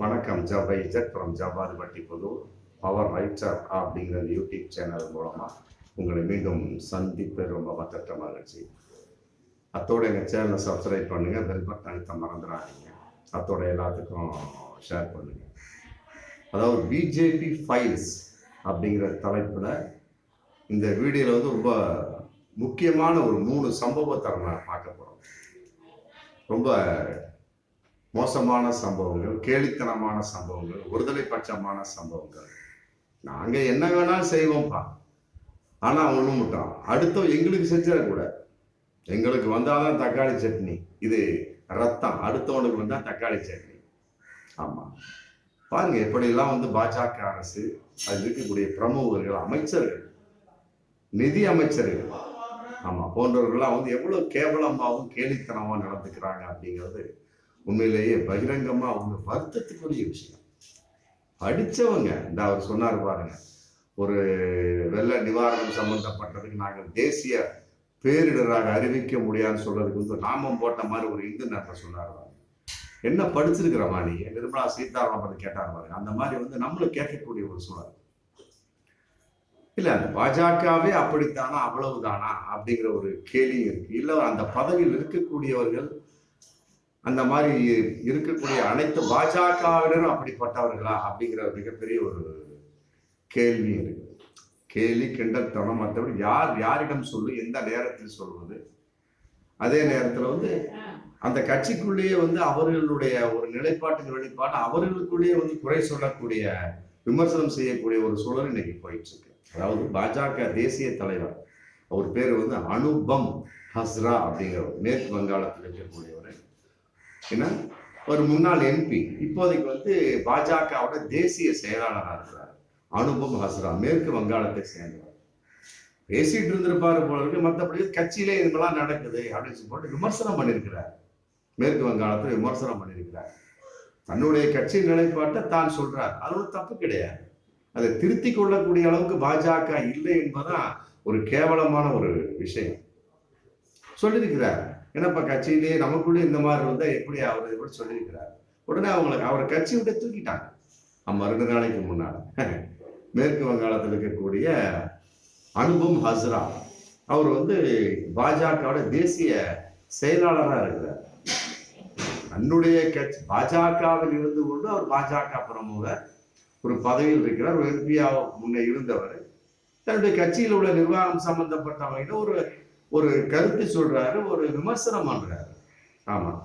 வணக்கம். ஜவை Z from Javadhu Patti power writer அப்படிங்கிற YouTube channel மூலமாக உங்களை மீண்டும் சந்திப்பு ரொம்ப பத்தற்ற மகிழ்ச்சி அத்தோட எங்கள் சேனலை சப்ஸ்கிரைப் பண்ணுங்கள் பெல் பட்டன் அழுத்த மறந்துடாதீங்க. அத்தோட எல்லாத்துக்கும் ஷேர் பண்ணுங்கள் அதாவது பிஜேபி ஃபைல்ஸ் அப்படிங்கிற தலைப்பில் இந்த வீடியோவில் வந்து ரொம்ப முக்கியமான ஒரு மூணு சம்பவத்தை நம்ம பார்க்க போகிறோம் ரொம்ப மோசமான சம்பவங்கள் கேலித்தனமான சம்பவங்கள் ஒருதலை பட்சமான சம்பவங்கள். நாங்கள் என்ன வேணாலும் செய்வோம்ப்பா. ஆனால் ஒன்று மட்டும் அடுத்த எங்களுக்கு செஞ்சிடக்கூடாது எங்களுக்கு வந்தாதான் தக்காளி சட்னி. இது ரத்தம் அடுத்தவனுக்கு வந்தால் தக்காளி சட்னி. ஆமாம் பாருங்க எப்படியெல்லாம் வந்து பாஜக அரசு அதில் இருக்கக்கூடிய பிரமுகர்கள் அமைச்சர்கள் நிதி அமைச்சர்கள் ஆமாம் போன்றவர்கள்லாம் வந்து எவ்வளோ கேவலமாகவும் கேலித்தனமாக நடந்துக்கிறாங்க அப்படிங்கிறது உண்மையிலேயே பகிரங்கமாக அவங்க வருத்தத்துக்குரிய விஷயம். படித்தவங்க இந்த அவர் சொன்னார் பாருங்க ஒரு வெள்ள நிவாரணம் சம்பந்தப்பட்டதுக்கு நாங்கள் தேசிய பேரிடராக அறிவிக்க முடியாதுன்னு சொல்றதுக்கு வந்து நாமம் போட்ட மாதிரி ஒரு இந்து நேரத்தை சொன்னார் பாருங்க. என்ன படிச்சிருக்கிறமா நீ நிர்மலா சீதாராமன் பத்தி கேட்டார் பாருங்க அந்த மாதிரி வந்து நம்மளும் கேட்கக்கூடிய ஒரு சூழல். இல்லை அந்த பாஜகவே அப்படித்தானா அவ்வளவுதானா அப்படிங்கிற ஒரு கேள்வி இருக்கு. இல்லை அந்த பதவியில் இருக்கக்கூடியவர்கள் அந்த மாதிரி இருக்கக்கூடிய அனைத்து பாஜகவினரும் அப்படிப்பட்டவர்களா அப்படிங்கிற மிகப்பெரிய ஒரு கேள்வி இருக்கு. கேள்வி கிண்டத்தனம் மற்றபடி யார் யாரிடம் சொல்லு எந்த நேரத்தில் சொல்வது? அதே நேரத்தில் வந்து அந்த கட்சிக்குள்ளேயே வந்து அவர்களுடைய ஒரு நிலைப்பாட்டின் வெளிப்பாடு அவர்களுக்குள்ளேயே வந்து குறை சொல்லக்கூடிய விமர்சனம் செய்யக்கூடிய ஒரு சூழல் இன்னைக்கு போயிட்டு இருக்கு அதாவது பாஜக தேசிய தலைவர் அவர் பேர் வந்து அனுபம் ஹஸ்ரா அப்படிங்கிறவர் மேற்கு வங்காளத்தில் இருக்கக்கூடிய என்ன? ஒரு முன்னாள் எம்பி இப்போதைக்கு வந்து பாஜகவோட தேசிய செயலாளராக இருக்கிறார். அனுபம் ஹசரா மேற்கு வங்காளத்தை சேர்ந்தவர். பேசிட்டு இருந்திருப்பாரு போல இருக்கு. மற்றபடி கட்சியிலே இதெல்லாம் நடக்குது அப்படின்னு சொல்லிட்டு விமர்சனம் பண்ணியிருக்கிறார். மேற்கு வங்காளத்தில் விமர்சனம் பண்ணியிருக்கிறார். தன்னுடைய கட்சி நிலைப்பாட்டை தான் சொல்றார். அது ஒரு தப்பு கிடையாது. அதை திருத்தி கொள்ளக்கூடிய அளவுக்கு பாஜக இல்லை என்பதுதான் ஒரு கேவலமான ஒரு விஷயம். சொல்லியிருக்கிறார். என்னப்பா கட்சியிலேயே நமக்குள்ளே இந்த மாதிரி இருந்தால் எப்படி ஆகுறது கூட சொல்லியிருக்கிறார். உடனே அவங்களுக்கு அவரை கட்சி விட்டு தூக்கிட்டாங்க. ஆமா ரெண்டு நாளைக்கு முன்னால் மேற்கு வங்காளத்தில் இருக்கக்கூடிய அனுபவம் ஹஸ்ரா. அவர் வந்து பாஜகவோட தேசிய செயலாளராக இருக்கிறார். தன்னுடைய கட்சி பாஜகவில் இருந்து கொண்டு அவர் பாஜக பிரமுகர். ஒரு பதவியில் இருக்கிறார். ஒரு எம்பியா முன்னே இருந்தவர். தன்னுடைய கட்சியில் உள்ள நிர்வாகம் சம்பந்தப்பட்டவங்க ஒரு ஒரு கருத்து சொல்றாரு ஒரு விமர்சனம் பண்றாரு. ஆமா.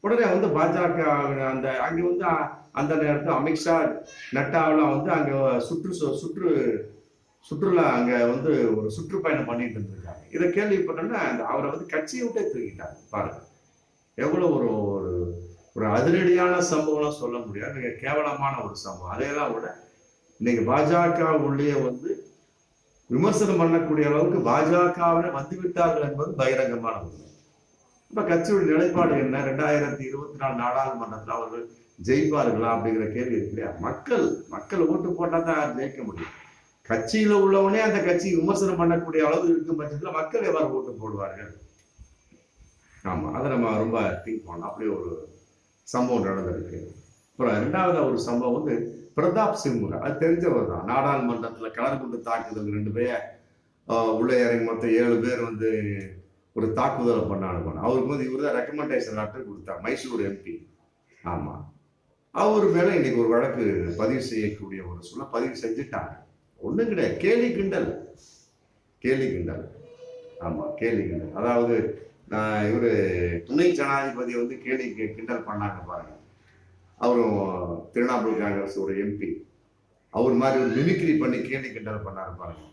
உடனே வந்து பாஜக அந்த அங்க வந்து அந்த நேரத்தில் அமித்ஷா நட்டாவெல்லாம் வந்து அங்க சுற்று சுற்று சுற்றுலா அங்க வந்து ஒரு சுற்றுப்பயணம் பண்ணிட்டு இருந்திருக்காங்க. இதை கேள்விப்பட்டோன்னா அந்த அவரை வந்து கட்சியை விட்டே தூக்கிட்டாங்க. பாருங்க. எவ்வளவு ஒரு ஒரு ஒரு அதிரடியான சம்பவம்லாம் சொல்ல முடியாது. மிக கேவலமான ஒரு சம்பவம். அதையெல்லாம் விட இன்னைக்கு பாஜக உள்ளே வந்து விமர்சனம் பண்ணக்கூடிய அளவுக்கு பாஜகவின வந்துவிட்டார்கள் என்பது பகிரங்கமான உண்மை. இப்ப கட்சியுடைய நிலைப்பாடு என்ன? ரெண்டாயிரத்தி இருபத்தி நாலு நாடாளுமன்றத்தில் அவர்கள் ஜெயிப்பார்களா அப்படிங்கிற கேள்வி இருக்கு இல்லையா? மக்கள் மக்கள் ஓட்டு போட்டா தான் ஜெயிக்க முடியும். கட்சியில உள்ளவனே அந்த கட்சி விமர்சனம் பண்ணக்கூடிய அளவு இருக்கும் பட்சத்தில் மக்கள் எவ்வாறு ஓட்டு போடுவார்கள்? ஆமா அதை நம்ம ரொம்ப திங்க் பண்ணோம் அப்படி ஒரு சம்பவம் நடந்திருக்கு. அப்புறம் ரெண்டாவது ஒரு சம்பவம் வந்து பிரதாப் சிம்முக. அது தெரிஞ்சவர் தான் நாடாளுமன்றத்தில் கலர் கொண்டு தாக்குதல் ரெண்டு பேர் உள்ளே இறங்கி மொத்தம் ஏழு பேர் வந்து ஒரு தாக்குதலை பண்ணாலும் அவருக்கு வந்து இவர் தான் ரெக்கமெண்டேஷன் லெட்டர் கொடுத்தார். மைசூர் எம்பி ஆமாம் அவர் மேலே இன்னைக்கு ஒரு வழக்கு பதிவு செய்யக்கூடிய ஒரு சொல்ல பதிவு செஞ்சுட்டாங்க. ஒன்றும் கிடையாது. கேலி கிண்டல். கேலி கிண்டல். ஆமாம் கேலி கிண்டல். அதாவது இவர் துணை ஜனாதிபதி வந்து கேலி கிண்டல் பண்ணாங்க பாருங்க. அவரும் திரிணாமுல் காங்கிரஸ் ஒரு எம்பி அவர் மாதிரி ஒரு மிமிக்ரி பண்ணி கேலி கிண்டல் பண்ணாரு பாருங்க.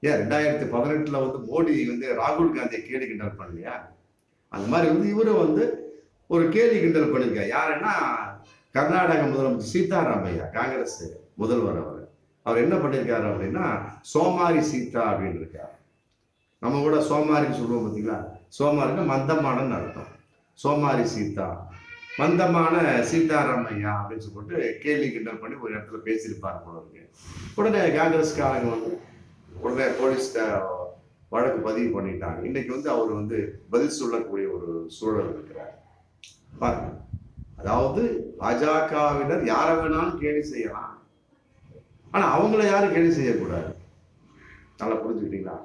ஏன் ரெண்டாயிரத்தி பதினெட்டுல வந்து மோடி வந்து ராகுல் காந்தியை கேலி கிண்டல் பண்ணலையா? அந்த மாதிரி வந்து இவரும் வந்து ஒரு கேலி கிண்டல் பண்ணிருக்கார் யாருன்னா கர்நாடக முதலமைச்சர் சீதாராமையா காங்கிரஸ் முதல்வர் அவர். அவர் என்ன பண்ணியிருக்காரு அப்படின்னா சோமாரி சீதா அப்படின்னு இருக்கார். நம்ம கூட சோமாரின்னு சொல்லுவோம் பார்த்தீங்களா சோமாரின்னா மந்தமானன்னு அர்த்தம். சோமாரி சீதா. மந்தமான சீதாராமையா அப்படின்னு சொல்லிட்டு கேள்வி கிண்டல் பண்ணி ஒரு இடத்துல பேசியிருப்பார் போல இருக்கு. உடனே காங்கிரஸ்காரங்க வந்து உடனே போலீஸ் வழக்கு பதிவு பண்ணிட்டாங்க. இன்னைக்கு வந்து அவர் வந்து பதில் சொல்லக்கூடிய ஒரு சூழல் இருக்கிறார். பாருங்க. அதாவது பாஜகவினர் யாரை வேணாலும் கேலி செய்யலாம். ஆனா அவங்கள யாரும் கேலி செய்யக்கூடாது. நல்லா புரிஞ்சுக்கிட்டீங்களா?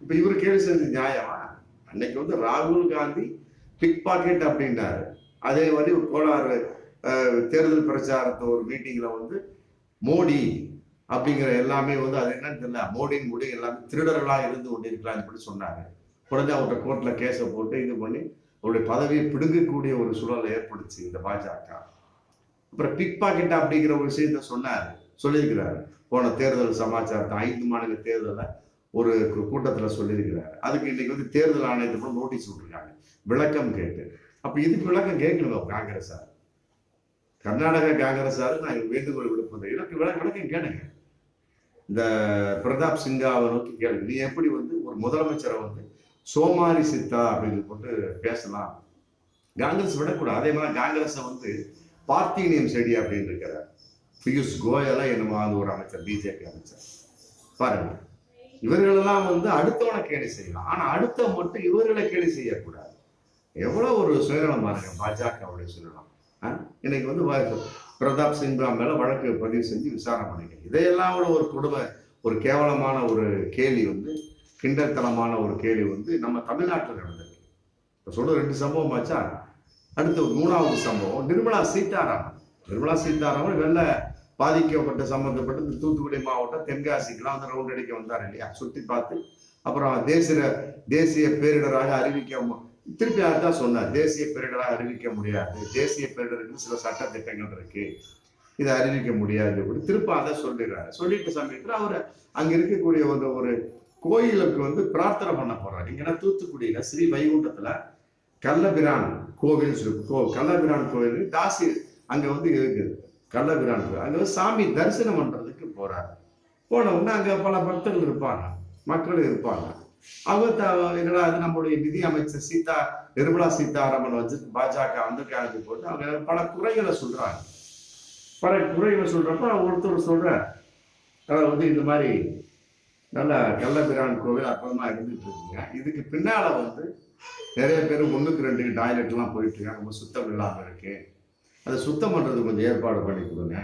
இப்ப இவர் கேள்வி செஞ்சது நியாயமா? அன்னைக்கு வந்து ராகுல் காந்தி பிக் பாக்கெட் அப்படின்னாரு. அதே மாதிரி கோளாறு தேர்தல் பிரச்சாரத்தை ஒரு மீட்டிங்கில் வந்து மோடி அப்படிங்கிற எல்லாமே வந்து அது என்னன்னு தெரியல. மோடியின் முடி எல்லாமே திருடர்களாக இருந்து கொண்டிருக்கலாம்னு சொல்லி சொன்னாங்க உடனே அவர்கிட்ட கோர்ட்டில் கேஸை போட்டு இது பண்ணி அவருடைய பதவியை பிடுங்கக்கூடிய ஒரு சூழலை ஏற்படுச்சு இந்த பாஜக. அப்புறம் பிக் பாக்கெட் அப்படிங்கிற ஒரு விஷயத்த சொன்னார் சொல்லியிருக்கிறாரு. போன தேர்தல் சமாச்சாரத்தை ஐந்து மாநில தேர்தலை ஒரு கூட்டத்தில் சொல்லியிருக்கிறார். அதுக்கு இன்னைக்கு வந்து தேர்தல் ஆணையத்தை நோட்டீஸ் விட்டுருக்காங்க. விளக்கம் கேட்டு. அப்ப இதுக்கு விளக்கம் கேட்கணுமா. காங்கிரஸ் கர்நாடக காங்கிரஸ் நான் வேண்டுகோள் விடுப்பது எனக்கு விளக்கம் கேளுங்க. இந்த பிரதாப் சிங்காவை நோக்கி கேளுங்க. நீ எப்படி வந்து ஒரு முதலமைச்சரை வந்து சோமாரி சித்தா அப்படின்னு போட்டு பேசலாம்? காங்கிரஸ் விடக்கூடாது. அதே மாதிரி காங்கிரஸை வந்து பார்த்தீனியம் செடி அப்படின்னு இருக்கிறார். பியூஷ் கோயலா என்னமோ அது ஒரு அமைச்சர் பிஜேபி அமைச்சர். பாருங்க. இவர்களெல்லாம் வந்து அடுத்தவனை கேலி செய்யலாம். ஆனா அடுத்த மட்டும் இவர்களை கேலி செய்யக்கூடாது. எவ்வளோ ஒரு சுயநலமாக இருக்கு பாஜகவுடைய சுயநலம். ஆ? இன்னைக்கு வந்து பிரதாப் சிங்ரா மேலே வழக்கு பதிவு செஞ்சு விசாரணை பண்ணிக்க இதையெல்லாம் அவ்வளோ ஒரு கொடுமை ஒரு கேவலமான ஒரு கேலி வந்து கிண்டத்தனமான ஒரு கேள்வி வந்து நம்ம தமிழ்நாட்டில் நடந்திருக்கு. இப்போ சொல்ல ரெண்டு சம்பவம் ஆச்சா? அடுத்து மூணாவது சம்பவம் நிர்மலா சீதாராமன். நிர்மலா சீதாராமன் வெள்ள பாதிக்கப்பட்ட சம்பந்தப்பட்ட இந்த தூத்துக்குடி மாவட்டம் தென்காசிக்கெல்லாம் வந்து ரவுண்ட் அடிக்க வந்தார் இல்லையா? சுற்றி பார்த்து. அப்புறம் தேசிய தேசிய பேரிடராக அறிவிக்க திருப்பி அதுதான் சொன்னார்? தேசிய பேரிடராக அறிவிக்க முடியாது. தேசிய பேரிடருக்கு சில சட்ட திட்டங்கள் இருக்கு. இதை அறிவிக்க முடியாது அப்படின்னு திருப்ப அதை சொல்லிடுறாரு. சொல்லிட்டு சமயத்தில் அவர் அங்க இருக்கக்கூடிய ஒரு ஒரு கோயிலுக்கு வந்து பிரார்த்தனை பண்ண போறாரு. இங்கன்னா தூத்துக்குடியில ஸ்ரீ வைகுண்டத்துல கள்ளபிரான் கோவில் கோ கள்ளபிரான் கோவில் தாசி அங்க வந்து இருக்குது கள்ளபிரான் கோவில். அங்க வந்து சாமி தரிசனம் பண்றதுக்கு போறாரு. போன உடனே அங்க பல பக்தர்கள் இருப்பாங்க. மக்கள் இருப்பாங்க. அவங்க என்னடா அது நம்முடைய நிதி அமைச்சர் சீதா நிர்மலா சீதாராமன் வந்து பாஜக வந்திருக்காங்க போட்டு அவங்க பல குறைகளை சொல்றாங்க. பல குறைகளை சொல்றப்ப ஒருத்தர் சொல்ற வந்து இந்த மாதிரி நல்ல கள்ளபிரான் கோவில் அற்புதமா இருந்துட்டு இருக்குங்க. இதுக்கு பின்னால வந்து நிறைய பேர் ஒண்ணுக்கு ரெண்டு டாய்லெட் எல்லாம் போயிட்டு இருக்காங்க. ரொம்ப சுத்தம் இல்லாம இருக்கு. அதை சுத்தம் பண்றது கொஞ்சம் ஏற்பாடு பண்ணி கொடுங்க.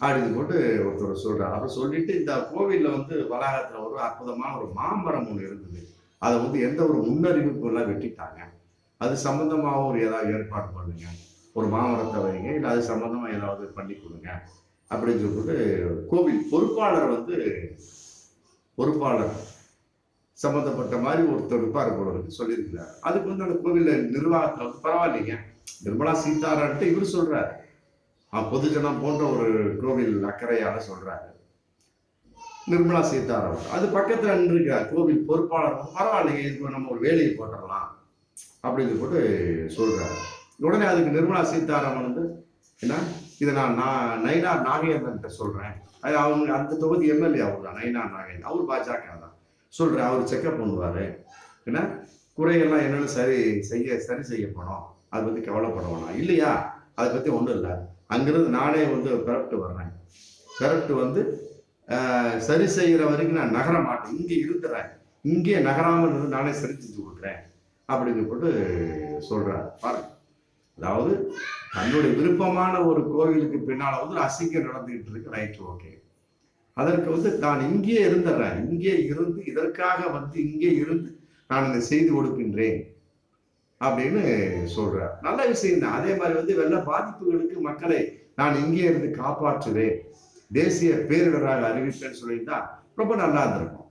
அப்படின்னு போட்டு ஒருத்தர் சொல்கிறார் அப்புறம் சொல்லிட்டு இந்த கோவிலில் வந்து வளாகத்தில் ஒரு அற்புதமான ஒரு மாமரம் ஒன்று இருந்தது. அதை வந்து எந்த ஒரு முன்னறிவிப்பும் எல்லாம் வெட்டிட்டாங்க. அது சம்மந்தமாக ஒரு ஏதாவது ஏற்பாடு பண்ணுங்க. ஒரு மாமரத்தை வைங்க இல்லை அது சம்மந்தமாக ஏதாவது பண்ணி கொடுங்க. அப்படின்னு சொல்லிட்டு கோவில் பொறுப்பாளர் வந்து பொறுப்பாளர் சம்மந்தப்பட்ட மாதிரி ஒருத்தர் இருப்பார் போல சொல்லியிருக்கிறார். அதுக்கு வந்து அந்த கோவிலில் நிர்வாகத்தில் வந்து பரவாயில்லைங்க. நிர்மலா சீதாரான்ட்டு இவர் சொல்கிறார் பொதுஜனம் போன்ற ஒரு கோவில் அக்கறையாக சொல்கிறாரு நிர்மலா சீதாராமன். அது பக்கத்தில் நின்றுருக்கார். கோவில் பொறுப்பாளர் பரவாயில்லைங்க இதுக்கு நம்ம ஒரு வேலையை போட்டுடலாம் அப்படின்னு போட்டு சொல்கிறாரு உடனே அதுக்கு நிர்மலா சீதாராமன் வந்து என்ன? இதை நான் நான் நயினார் நாகேந்திரன் சொல்கிறேன் அது அவங்க அந்த தொகுதி எம்எல்ஏ அவர் தான் நயினார் நாகேந்திரன். அவர் பாஜக தான். சொல்கிறேன் அவர் செக்அப் பண்ணுவார். என்ன? குறையெல்லாம் என்னென்னு சரி செய்ய சரி செய்யப்படும் அதை பற்றி கவலைப்பட வேணாம். இல்லையா? அதை பற்றி ஒன்றும் இல்லை. அங்கிருந்து நானே வந்து பிறப்பிட்டு வர்றேன் பிறப்பிட்டு வந்து சரி செய்கிற வரைக்கும் நான் நகர மாட்டேன். இங்கே இருக்கிறேன் இங்கே நகராமல் இருந்து நானே சரி செஞ்சு கொடுக்குறேன். அப்படின்னு போட்டு சொல்கிறார் பாருங்க. அதாவது தன்னுடைய விருப்பமான ஒரு கோவிலுக்கு பின்னால் வந்து அசிங்கம் நடந்துகிட்டு இருக்கு. Right okay. அதற்கு வந்து நான் இங்கே இருந்துடுறேன் இங்கே இருந்து இதற்காக வந்து இங்கே இருந்து நான் இதை செய்து கொடுக்கின்றேன். அப்படின்னு சொல்றார். நல்ல விஷயம் தான் அதே மாதிரி வந்து வெள்ள பாதிப்புகளுக்கு மக்களை நான் இங்கே இருந்து காப்பாற்றுவேன். தேசிய பேரிடராக அறிவிப்பேன்னு சொல்லியிருந்தா ரொம்ப நல்லா இருந்திருக்கும்.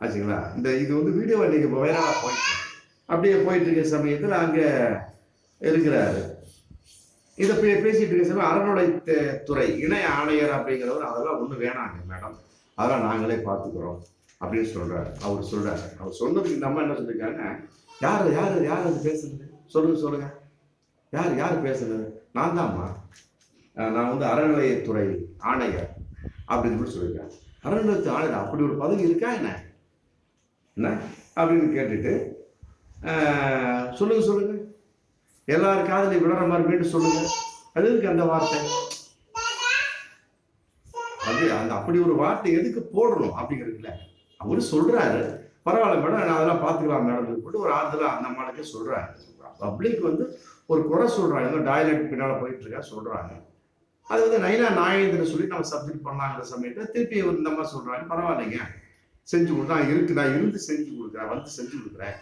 ஆச்சுங்களா? இந்த இது வந்து வீடியோ இன்னைக்கு வைரலாக போயிட்டு அப்படியே போயிட்டு இருக்க சமயத்தில் அங்கே இருக்கிறாரு. இதை பே பேசிட்டு இருக்க சமயம் அறநிலை துறை இணை ஆணையர் அப்படிங்கிறவர் அதெல்லாம் ஒன்றும் வேணாங்க மேடம். அதெல்லாம் நாங்களே பார்த்துக்கிறோம் அப்படின்னு சொல்றாரு. அவர் சொல்றாரு. அவர் சொன்னதுக்கு நம்ம என்ன சொல்லியிருக்காங்க யார் யார் யார் அது பேசுறது? சொல்லுங்க சொல்லுங்க. யார் யார் பேசுறது? நான் தான்மா. நான் வந்து அறநிலையத்துறை ஆணையர். அப்படின்னு சொல்லி சொல்லியிருக்கேன் அறநிலையத்து ஆணையர் அப்படி ஒரு பதவி இருக்கா என்ன? என்ன? அப்படின்னு கேட்டுட்டு சொல்லுங்க சொல்லுங்க. எல்லார் காதலையும் விடுற மாதிரி மீண்டும் சொல்லுங்க. அது எதுக்கு அந்த வார்த்தை? அது அந்த அப்படி ஒரு வார்த்தை எதுக்கு போடணும் அப்படிங்கிறதுல அவரு சொல்றாரு. பரவாயில்ல மேடம் நான் அதெல்லாம் பார்த்துக்கலாம் மேடம் போட்டு ஒரு ஆறுதலா அந்த அம்மாளுக்கே சொல்கிறாங்க பப்ளிக் வந்து ஒரு குறை சொல்றாங்க. ஏதோ டாய்லெட் பின்னால போயிட்டு இருக்கா சொல்றாங்க. அது வந்து நைனா நாயேந்திரன் சொல்லி நம்ம சப்மிட் பண்ணலாங்கிற சமயத்தில் திருப்பி இந்த மாதிரி சொல்றாங்க. பரவாயில்லைங்க. செஞ்சு கொடுத்தா இருக்கு. நான் இருந்து செஞ்சு கொடுக்குறேன். வந்து செஞ்சு கொடுக்குறேன்.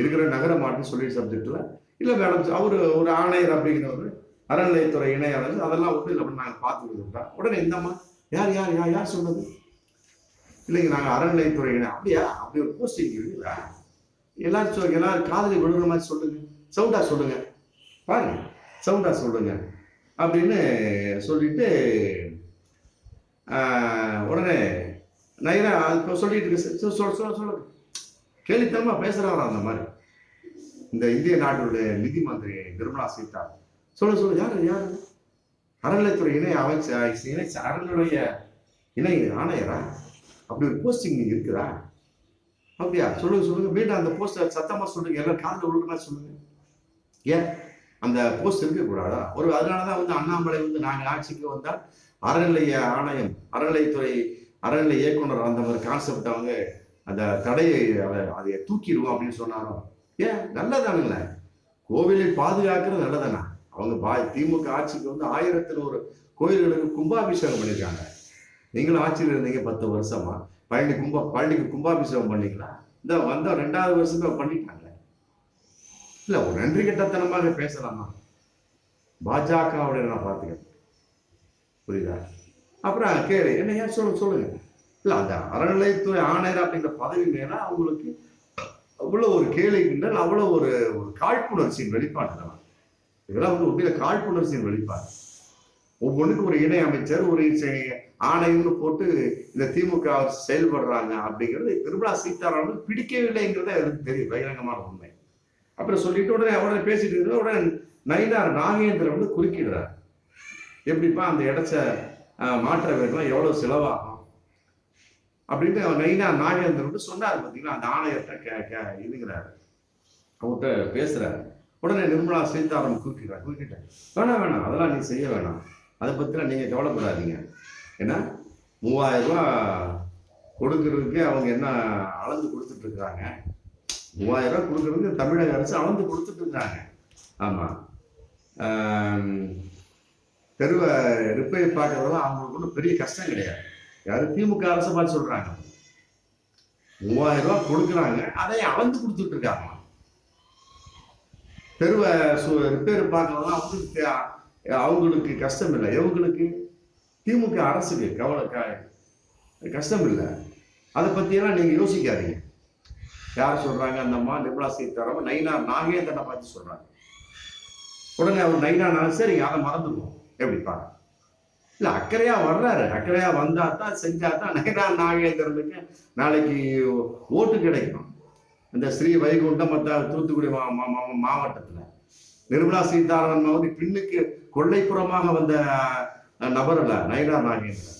இருக்கிற நகர மாட்டு சொல்லி சப்ஜெக்ட்ல இல்லை மேடம் அவர் ஒரு ஆணையர் அப்படிங்கிறவர் அறநிலையத்துறை இணையாளர் அதெல்லாம் ஒன்றும் இல்லை நாங்கள் பார்த்துக்கிட்டு உடனே இந்தம்மா யார் யார் யார் யார் சொன்னது இல்லைங்க நாங்கள் அறநிலையத்துறையினர். இணை அப்படியா? அப்படி ஒரு போஸ்டிங் இருக்குங்களா எல்லாரும் சொ எல்லாரும் காதலி விழுகிற மாதிரி சொல்லுங்க. சவுண்டா சொல்லுங்க. பாருங்க. சவுண்டா சொல்லுங்க. அப்படின்னு சொல்லிட்டு உடனே நைனா இப்போ சொல்லிட்டு இருக்கு. சொல் சொல்ல சொல்ல சொல்லுங்க. கேள்வித்தனமாக பேசுறவரா அந்த மாதிரி. இந்த இந்திய நாட்டுடைய நிதி மந்திரி நிர்மலா சீதாராமன். சொல்ல சொல்ல. யாரு யாரு? அறநிலைத்துறை இணை அமைச்சர் இணை அறநிலைய இணை ஆணையரா? அப்படி ஒரு போஸ்டிங் நீங்க இருக்குதா? அப்படியா? சொல்லுங்க சொல்லுங்க. மீண்டும் அந்த போஸ்டர் சத்தமா சொல்லுங்க. எல்லாம் காதில் விழுக்கிற சொல்லுங்க. ஏன்? அந்த போஸ்ட் இருக்கக்கூடாதா ஒரு அதனாலதான் வந்து அண்ணாமலை வந்து நாங்கள் ஆட்சிக்கு வந்தால் அறநிலைய ஆணையம் அறநிலையத்துறை அறநிலை இயக்குனர் அந்த மாதிரி கான்செப்ட் அவங்க அந்த தடையை அதை- அதை தூக்கிடுவோம் அப்படின்னு சொன்னாரோ? ஏன்? நல்லதானுங்களே. கோவிலை பாதுகாக்கிறது நல்லதானா? அவங்க பா திமுக ஆட்சிக்கு வந்து ஆயிரத்தில் ஒரு கோயில்களுக்கு கும்பாபிஷேகம் பண்ணியிருக்காங்க. நீங்களும் ஆட்சியில் இருந்தீங்க பத்து வருஷமா? பழனி கும்பா பழனிக்கு கும்பாபிஷேகம் பண்ணீங்களா இந்த வந்த ரெண்டாவது வருஷமே பண்ணிட்டாங்க. இல்லை ஒரு நன்றி கட்டத்தனமாக பேசலாமா? பாஜகவுடைய நான் பார்த்துக்கிறேன். புரியுதா? அப்புறம் கேளு. என்ன ஏன் சொல்லுங்க சொல்லுங்க. இல்லை அந்த அறநிலையத்துறை ஆணையர் அப்படிங்கிற பதவி மேலே அவங்களுக்கு அவ்வளோ ஒரு கேலி கிண்டல் அவ்வளோ ஒரு ஒரு காழ்ப்புணர்ச்சியின் வெளிப்பாடு இதெல்லாம் வந்து உண்மையில காழ்ப்புணர்ச்சியின் வெளிப்பாடு. ஒவ்வொன்றுக்கு ஒரு இணை அமைச்சர் ஒரு இசை ஆணையம்னு போட்டு இந்த திமுக செயல்படுறாங்க அப்படிங்கிறது நிர்மலா சீதாராமன் பிடிக்கவில்லைங்கிறத எனக்கு தெரியும் பகிரங்கமான உண்மை. அப்புறம் சொல்லிட்டு உடனே உடனே பேசிட்டு இருக்கிற உடனே நயினார் நாகேந்திரன் வந்து குறுக்கிடுறார். எப்படிப்பா அந்த இடச்ச மாற்ற வேணும் எவ்வளவு செலவாகும்? அப்படின்னு நயினா நாகேந்திரன் வந்து சொன்னார் பார்த்தீங்களா அந்த ஆணையத்தை கே கே இதுங்கிறாரு. அவர்கிட்ட பேசுறாரு. உடனே நிர்மலா சீதாராமன் குறுக்கிடுறாரு குறுக்கிட்டார். வேணாம் வேணாம் அதெல்லாம் நீ செய்ய வேணாம். அதை பற்றிலாம் நீங்கள் கவலைப்படாதீங்க. ஏன்னா மூவாயிரம் ரூபா கொடுக்கறதுக்கு அவங்க என்ன அளந்து கொடுத்துட்டு இருக்கிறாங்க மூவாயிரம் ரூபா கொடுக்கறதுக்கு தமிழக அரசு அளந்து கொடுத்துட்டு இருக்காங்க ஆமாம் தெருவை ரிப்பேர் பார்க்கறதெல்லாம் அவங்களுக்கு ஒன்றும் பெரிய கஷ்டம் கிடையாது. யாரும் திமுக அரசு பார்த்து சொல்கிறாங்க மூவாயிரம் ரூபா கொடுக்குறாங்க. அதை அளந்து கொடுத்துட்டு இருக்காங்க தெருவை ரிப்பேர் பார்க்கறதெல்லாம் அவங்களுக்கு அவங்களுக்கு கஷ்டம் இல்லை. எவங்களுக்கு? திமுக அரசுக்கு கவலை கஷ்டம் இல்லை அதை பற்றியெல்லாம் நீங்கள் யோசிக்காதீங்க. யார் சொல்கிறாங்க அந்த அம்மா நிர்மலா சீதாராமன் நைனா நாகேந்திரனை பார்த்து சொல்கிறாங்க உடனே அவர் நைனா சரி அதை மறந்துடுவோம். எப்படிப்பா இல்லை அக்கறையாக வர்றாரு. அக்கறையாக வந்தால் தான் செஞ்சால் தான் நைனா நாகேந்திரனுக்கு நாளைக்கு ஓட்டு கிடைக்கும். இந்த ஸ்ரீ வைகுண்டம் மற்ற தூத்துக்குடி மா- மா- மா- நிர்மலா சீதாராமன் வந்து பின்னுக்கு கொள்ளைப்புறமாக வந்த நபர் அல்ல நைனா நாகேந்திர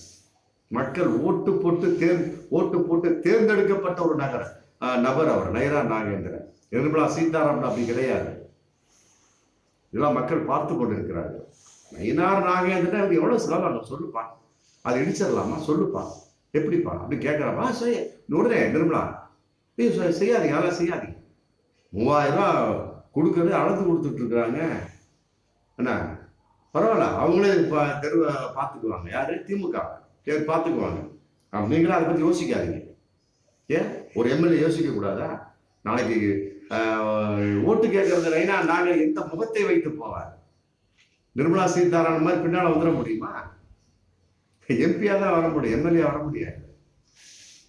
மக்கள் ஓட்டு போட்டு தேர் ஓட்டு போட்டு தேர்ந்தெடுக்கப்பட்ட ஒரு நகர நபர் அவர் நைரா நாகேந்திரன் நிர்மலா சீதாராமன் அப்படி கிடையாது. இதெல்லாம் மக்கள் பார்த்து கொண்டு இருக்கிறார்கள் நயினார் நாகேந்திரன் அவருக்கு எவ்வளவு செலவாகும் சொல்லுப்பா? அதை இடிச்சிடலாமா? சொல்லுப்பா. எப்படிப்பா? அப்படி கேட்குறப்பா செய்ய உடனே நிர்மலா நீ செய்யாதீங்க அதெல்லாம் செய்யாதீங்க. மூவாயிரம் ரூபா கொடுக்கறது அளந்து கொடுத்துட்ருக்குறாங்க என்ன? பரவாயில்ல. அவங்களே இப்போ தெருவை பார்த்துக்குவாங்க யாரு? திமுக. பேர் பார்த்துக்குவாங்க நீங்களும் அதை பற்றி யோசிக்காதீங்க. ஏன்? ஒரு எம்எல்ஏ யோசிக்க கூடாதா? நாளைக்கு ஓட்டு கேட்கறது ரைனா நாங்கள் எந்த முகத்தை வைத்து போவார்? நிர்மலா சீதாராமன் மாதிரி பின்னால் வந்துட முடியுமா? எம்பியாக தான் வர முடியும். எம்எல்ஏ வர முடியாது.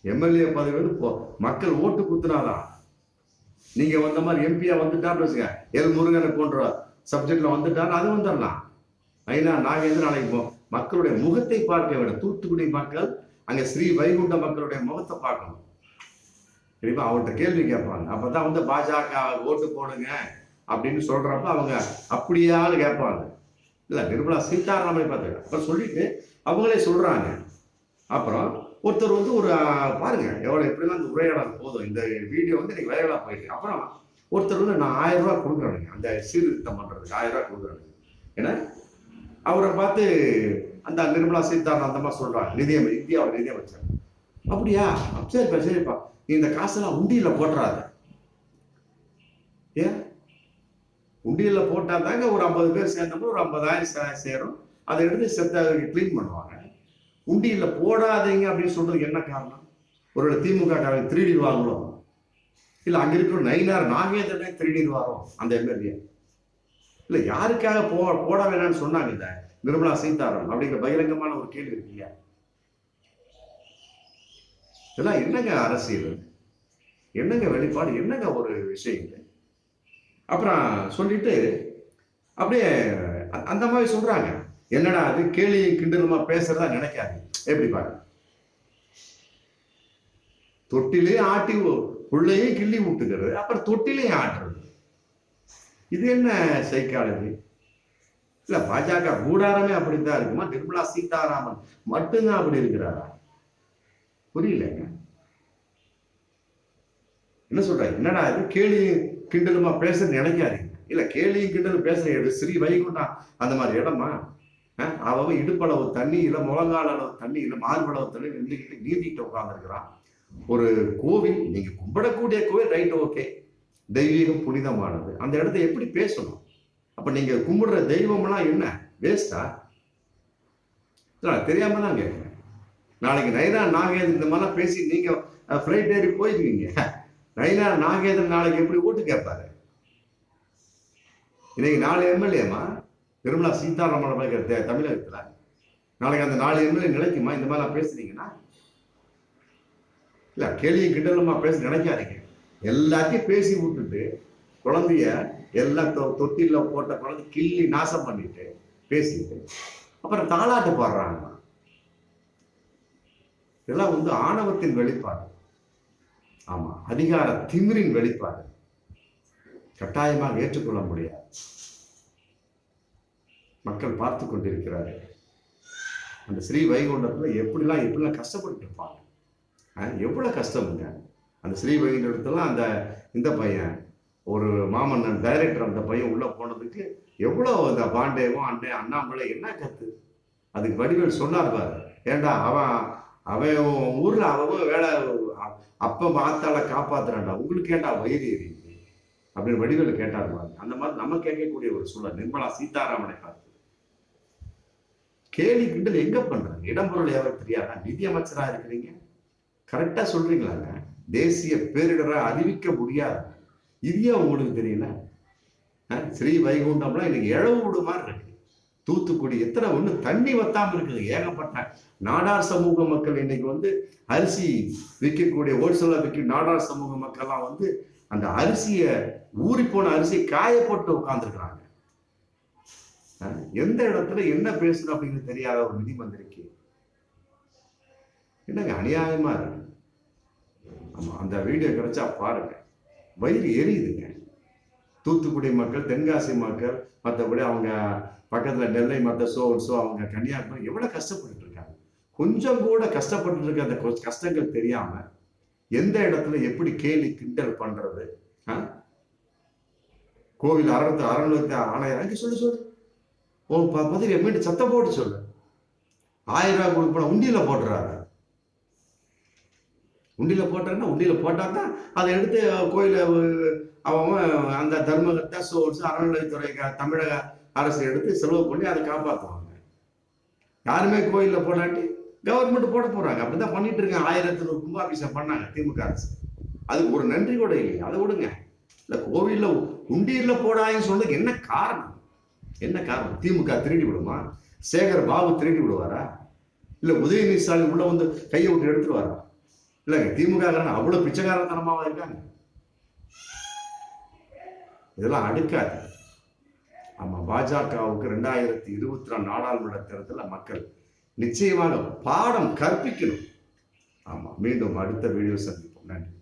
எம்எல்ஏ பதவி வந்து போ- மக்கள் ஓட்டு குத்துனாதான். நீங்க வந்த மாதிரி எம்பியா வந்துட்டான்னு வச்சுக்க எல் முருகனை போன்ற சப்ஜெக்ட்ல வந்துட்டான்னு அது வந்துடலாம் ஐநா நாகேந்திரன் அழைப்போம் மக்களுடைய முகத்தை பார்க்க விட தூத்துக்குடி மக்கள் அங்க ஸ்ரீ வைகுண்ட மக்களுடைய முகத்தை பார்க்கணும். கண்டிப்பாக அவர்கிட்ட கேள்வி கேட்பாங்க. அப்பதான் வந்து பாஜக ஓட்டு போடுங்க அப்படின்னு சொல்றப்ப அவங்க அப்படியான்னு கேட்பாங்க. இல்ல நிர்மலா சீதாராமனை பார்த்துக்க அப்புறம் சொல்லிட்டு அவங்களே சொல்றாங்க. அப்புறம் ஒருத்தர் வந்து ஒரு பாருங்க எவ்வளவு எப்படிலாம் இந்த உரையாடல் போதும். இந்த வீடியோ வந்து எனக்கு வைரலா போயிட்டு. அப்புறம் ஒருத்தர் வந்து நான் ஆயிரம் ரூபாய் கொடுக்குறேனுங்க. அந்த சீர்திருத்தம் பண்றதுக்கு ஆயிரம் ரூபாய் கொடுக்குறேனுங்க. ஏன்னா அவரை பார்த்து அந்த நிர்மலா சீதாராமன் அந்த மாதிரி சொல்றாங்க. நிதியம் இந்தியாவோட நிதியமைச்சர் அப்படியா? சரிப்பா சரிப்பா. நீ இந்த காசெல்லாம் உண்டியில் போட்டுறாத. ஏன்? உண்டியில் போட்டால் தாங்க ஒரு ஐம்பது பேர் சேர்ந்தோம்னா ஒரு ஐம்பதாயிரம் சேரும். அதை எடுத்து செத்த க்ளீன் பண்ணுவாங்க. உண்டியில் போடாதீங்க அப்படின்னு சொல்றதுக்கு என்ன காரணம்? ஒருவேளை திமுக காரங்க திருடிடுவாங்களோ இல்லை அங்கே இருக்கிற நயினார் நாகேந்திரனே திருடிடுவாரோ அந்த எம்எல்ஏ. இல்ல யாருக்காக போ போட வேணாம்னு சொன்னாங்க இந்த நிர்மலா சீதாராமன்? அப்படிங்கிற பகிரங்கமான ஒரு கேள்வி இருக்கு இல்லையா இதெல்லாம் என்னங்க அரசியல்? என்னங்க வெளிப்பாடு? என்னங்க ஒரு விஷயம்? அப்புறம் சொல்லிட்டு அப்படியே அந்த மாதிரி சொல்றாங்க. என்னடா அது கேலி கிண்டலுமா பேசுறதா நினைக்காது எப்படி பாருங்க தொட்டிலே ஆட்டி பிள்ளையே கிள்ளி விட்டுக்கிறது அப்புறம் தொட்டிலே ஆட்டுறது. இது என்ன சைக்காலஜி இல்ல பாஜக கூடாரமே அப்படித்தான் இருக்குமா? நிர்மலா சீதாராமன் மட்டும்தான் அப்படி இருக்கிறாரா? புரியலங்க. என்ன சொல்றாங்க என்னடா இது? கேலி கிண்டலுமா பேச நினைக்காதீங்க. இல்ல கேலி கிண்டலும் பேச இடம் ஸ்ரீ வைகுண்டம் அந்த மாதிரி இடமா? அவன் இடுப்பளவு தண்ணி இல்ல முழங்கால் அளவு தண்ணி இல்ல மார்பளவு தண்ணி நின்றுக்கிட்டு நீந்திக்கிட்டு உட்காந்துருக்கிறான் ஒரு கோவில் நீங்க கும்பிடக்கூடிய கோவில் ரைட் ஓகே. தெய்வீகம் புனிதமானது. அந்த இடத்த எப்படி பேசணும்? அப்போ நீங்கள் கும்பிடுற தெய்வம்லாம் என்ன? வேஸ்டா தெரியாம தான் கேட்குறேன் நாளைக்கு நைனா நாகேந்திரன் இந்த மாதிரிலாம் பேசி நீங்கள் ஃப்ளைட் ஏறி போயிருவீங்க. நைனா நாகேந்திரன் நாளைக்கு எப்படி ஓட்டு கேட்பாரு இன்னைக்கு நாலு எம்எல்ஏமா நிர்மலா சீதாராமன் பேசுற தமிழகத்தில். நாளைக்கு அந்த நாலு எம்எல்ஏ நிலைக்குமா? இந்த மாதிரிலாம் பேசுனீங்கன்னா இல்லை கேள்வி கிண்டலுமா பேச நினைக்காதீங்க. எல்லாத்தையும் பேசி விட்டுட்டு குழந்தைய எல்லாம் தொ- தொட்டில போட்ட குழந்தை கிள்ளி நாசம் பண்ணிட்டு பேசிட்டு அப்புறம் தாளாட்டு பாடுறாங்க இதெல்லாம் வந்து ஆணவத்தின் வெளிப்பாடு. ஆமா அதிகார திமிரின் வெளிப்பாடு. கட்டாயமாக ஏற்றுக்கொள்ள முடியாது. மக்கள் பார்த்து கொண்டிருக்கிறார்கள். அந்த ஸ்ரீ வைகுண்டத்தில் எப்படிலாம் எப்படிலாம் கஷ்டப்பட்டு இருப்பாங்க. எவ்வளோ கஷ்டமுங்க. அந்த ஸ்ரீ இடத்துலாம் அந்த இந்த பையன் ஒரு மாமன்னன் டைரக்டர் அந்த பையன் உள்ளே போனதுக்கு எவ்வளவு அந்த பாண்டேவும் அண்ணே அண்ணாமலை என்ன கத்து? அதுக்கு வடிவேல் சொன்னார் பாரு. ஏண்டா அவன் அவன் ஊரில் ஊர்ல அவன் வேலை அப்போ அப்ப மாத்தால காப்பாத்துறான்டா. உங்களுக்கு ஏண்டா வயிறு எரியுது? அப்படின்னு வடிவேல் கேட்டார் பாரு. அந்த மாதிரி நம்ம கேட்கக்கூடிய ஒரு சூழல். நிர்மலா சீதாராமனை பார்த்து. கேலி கிண்டல் எங்க பண்றாங்க? இடம்பொருள் எவருக்கு தெரியாதா? நிதி அமைச்சரா இருக்கிறீங்க? கரெக்டா சொல்றீங்களாங்க? தேசிய பேரிடரை அறிவிக்க முடியாது. இதையே உங்களுக்கு தெரியல? ஸ்ரீ வைகுண்டம்லாம் இன்னைக்கு இழவு விடு மாதிரி இருக்கு. தூத்துக்குடி எத்தனை ஒன்று தண்ணி வத்தாமல் இருக்குது. ஏகப்பட்ட நாடார் சமூக மக்கள் இன்னைக்கு வந்து அரிசி விற்கக்கூடிய ஹோல்சேலாக விற்க நாடார் சமூக மக்கள்லாம் வந்து அந்த அரிசியை ஊறி போன அரிசியை காய போட்டு எந்த இடத்துல என்ன பேசணும் அப்படின்னு தெரியாத ஒரு நிதி மந்திரிக்கு. என்னங்க அநியாயமா இருக்கு. ஆமா அந்த வீடியோ கிடைச்சா பாருங்க. வயிறு எரியுதுங்க. தூத்துக்குடி மக்கள் தென்காசி மக்கள் மற்றபடி அவங்க பக்கத்துல நெல்லை மற்ற சோ சோ அவங்க கன்னியாகுமரி எவ்வளவு கஷ்டப்பட்டு இருக்காங்க. கொஞ்சம் கூட கஷ்டப்பட்டு இருக்க அந்த கொ- கஷ்டங்கள் தெரியாம எந்த இடத்துல எப்படி கேலி கிண்டல் பண்றது? ஆ? கோவில் அறநூத்தி அறநூத்தி ஆணையர் அங்கே சொல்லு சொல்லு. ஓ ப- மீண்டும் சத்தம் போட்டு சொல்லு. ஆயிரம் ரூபாய் கொடுப்பா உண்டியில போடுறாரு உண்டியில் போட்டாருன்னா உண்டியில் போட்டால் தான் அதை எடுத்து கோயில அவன் அந்த தர்மகத்தை சோர்ஸ் அறநிலைத்துறை தமிழக அரசு எடுத்து செலவு பண்ணி அதை காப்பாற்றுவாங்க யாருமே கோயிலில் போடாட்டி கவர்மெண்ட் போட போறாங்க. அப்படிதான் பண்ணிட்டு இருக்காங்க. ஆயிரத்தி நூறு கும்பாபிஷேகம் பண்ணாங்க திமுக அரசு. அதுக்கு ஒரு நன்றி கூட இல்லையா. அதை விடுங்க. இல்லை கோவிலில் உண்டியில் போடாயின்னு சொன்னதுக்கு என்ன காரணம்? என்ன காரணம்? திமுக திருடி விடுமா? சேகர் பாபு திருடி விடுவாரா? இல்லை உதயநிதி ஸ்டாலின் உள்ளே வந்து கையை விட்டு எடுத்துருவாரா இல்லைங்க திமுக அவ்வளோ பிச்சைக்காரத்தனமாக இருக்காங்க. இதெல்லாம் அடுக்காது. ஆமாம் பாஜகவுக்கு ரெண்டாயிரத்தி இருபத்தி நாலு நாடாளுமன்ற தேர்தலில் மக்கள் நிச்சயமாக பாடம் கற்பிக்கணும். ஆமாம் மீண்டும் அடுத்த வீடியோ சந்திப்போம். நன்றி.